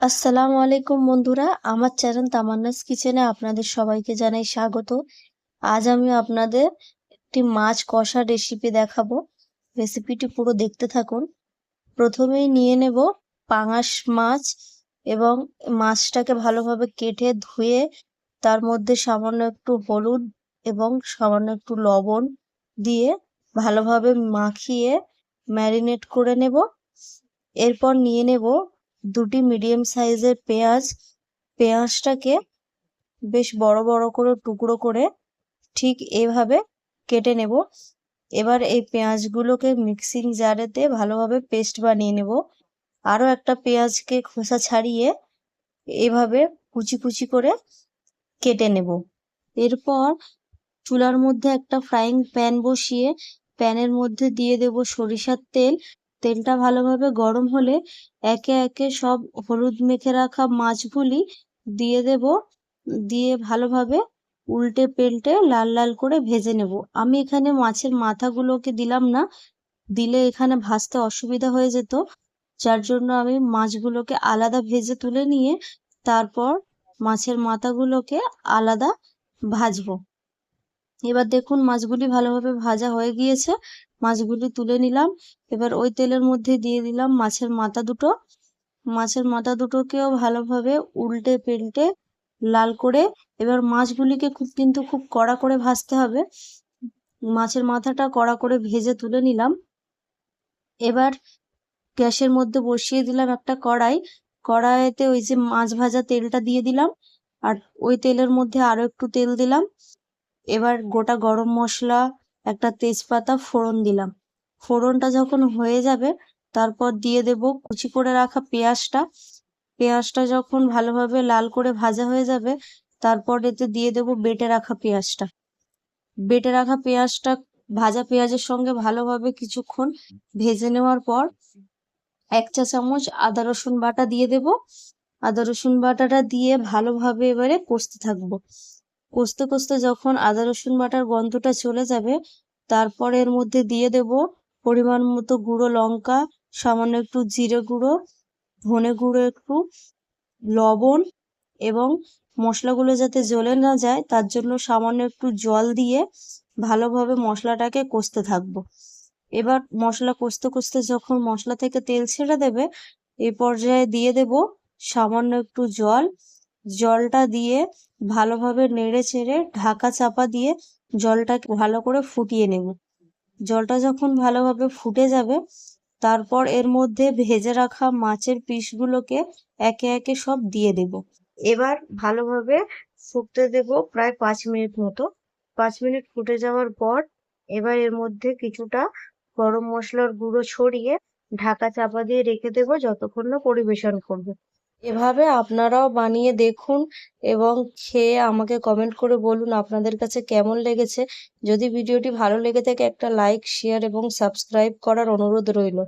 আসসালামু আলাইকুম বন্ধুরা, আমার চ্যানেল তামান্নাস কিচেনে আপনাদের সবাইকে জানাই স্বাগত। আজ আমি আপনাদের একটি মাছ কষা রেসিপি দেখাবো। রেসিপিটি পুরো দেখতে থাকুন। প্রথমেই নিয়ে নেব পাঙাশ মাছ এবং মাছটাকে ভালোভাবে কেটে ধুয়ে তার মধ্যে সামান্য একটু হলুদ এবং সামান্য একটু লবণ দিয়ে ভালোভাবে মাখিয়ে ম্যারিনেট করে নেব। এরপর নিয়ে নেব দুটি মিডিয়াম সাইজের পেঁয়াজ, পেঁয়াজটাকে বেশ বড় বড় করে, টুকরো করে ঠিক এভাবে কেটে নেব। এবার এই পেঁয়াজগুলোকে মিক্সিং জারেতে ভালোভাবে পেস্ট বানিয়ে নেব। আরও একটা পেঁয়াজকে খোসা ছাড়িয়ে এভাবে কুচি কুচি করে কেটে নেব। এরপর চুলার মধ্যে একটা ফ্রাইং প্যান বসিয়ে প্যানের মধ্যে দিয়ে দেব সরিষার তেল। তেলটা ভালোভাবে গরম হলে একে একে সব হলুদ মেখে রাখা মাছগুলি দিয়ে দেব। দিয়ে ভালোভাবে উল্টে পেল্টে লাল লাল করে ভেজে নেব। আমি এখানে মাছের মাথাগুলোকে দিলাম না, দিলে এখানে ভাজতে অসুবিধা হয়ে যেত। যার জন্য আমি মাছগুলোকে আলাদা ভেজে তুলে নিয়ে তারপর মাছের মাথাগুলোকে আলাদা ভাজবো। এবার দেখুন মাছগুলি ভালোভাবে ভাজা হয়ে গিয়েছে। মাছগুলি তুলে নিলাম। এবার ওই তেলের মধ্যে দিয়ে দিলাম মাছের মাথা দুটো। মাছের মাথা দুটোকেও ভালোভাবে উল্টে পেল্টে লাল করে এবার মাছগুলিকে খুব কিন্তু খুব কড়া করে ভাজতে হবে। মাছের মাথাটা কড়া করে ভেজে তুলে নিলাম। এবার গ্যাসের মধ্যে বসিয়ে দিলাম একটা কড়াই। কড়াইতে ওই যে মাছ ভাজা তেলটা দিয়ে দিলাম। আর ওই তেলের মধ্যে আরও একটু তেল দিলাম। এবার গোটা গরম মশলা, একটা তেজপাতা, ফোড়ন দিলাম। ফোড়নটা যখন হয়ে যাবে, তারপর দিয়ে দেব কুচি করে রাখা পেঁয়াজটা। পেঁয়াজটা যখন ভালোভাবে লাল করে ভাজা হয়ে যাবে, তারপর এতে দিয়ে দেব বেটে রাখা পেঁয়াজটা। বেটে রাখা পেঁয়াজটা, ভাজা পেঁয়াজের সঙ্গে ভালোভাবে কিছুক্ষণ ভেজে নেওয়ার পর এক চা চামচ আদা, রসুন বাটা দিয়ে দেব। আদা, রসুন বাটাটা দিয়ে ভালোভাবে এবারে কষতে থাকব। কষতে কষতে যখন আদা, রসুন বাটার গন্ধটা চলে যাবে, তারপর এর মধ্যে দিয়ে দেব পরিমাণ মতো গুঁড়ো লঙ্কা, সামান্য একটু জিরে গুঁড়ো, ধনে গুঁড়ো একটু, লবণ এবং মশলাগুলো যাতে জ্বলে না যায়, তার জন্য সামান্য একটু জল দিয়ে ভালোভাবে মশলাটাকে কষতে থাকব। এবার মশলা কষতে কষতে যখন মশলা থেকে তেল ছেড়ে দেবে এই পর্যায়ে দিয়ে দেব সামান্য একটু জল জলটা দিয়ে ভালোভাবে নেড়ে চেড়ে ঢাকা চাপা দিয়ে জলটাকে ভালো করে ফুটিয়ে নেব। জলটা যখন ভালোভাবে ফুটে যাবে, তারপর এর মধ্যে ভেজে রাখা মাছের পিসগুলোকে একে একে সব দিয়ে দেব। এবার ভালোভাবে ফুটতে দেব প্রায় পাঁচ মিনিট মতো। পাঁচ মিনিট ফুটে যাওয়ার পর এবার এর মধ্যে কিছুটা গরম মশলার গুঁড়ো ছড়িয়ে ঢাকা চাপা দিয়ে রেখে দেবো যতক্ষণ না পরিবেশন করবে। এভাবে আপনারাও বানিয়ে দেখুন এবং খেয়ে আমাকে কমেন্ট করে বলুন আপনাদের কাছে কেমন লেগেছে। যদি ভিডিওটি ভালো লেগে থাকে একটা লাইক শেয়ার এবং সাবস্ক্রাইব করার অনুরোধ রইল।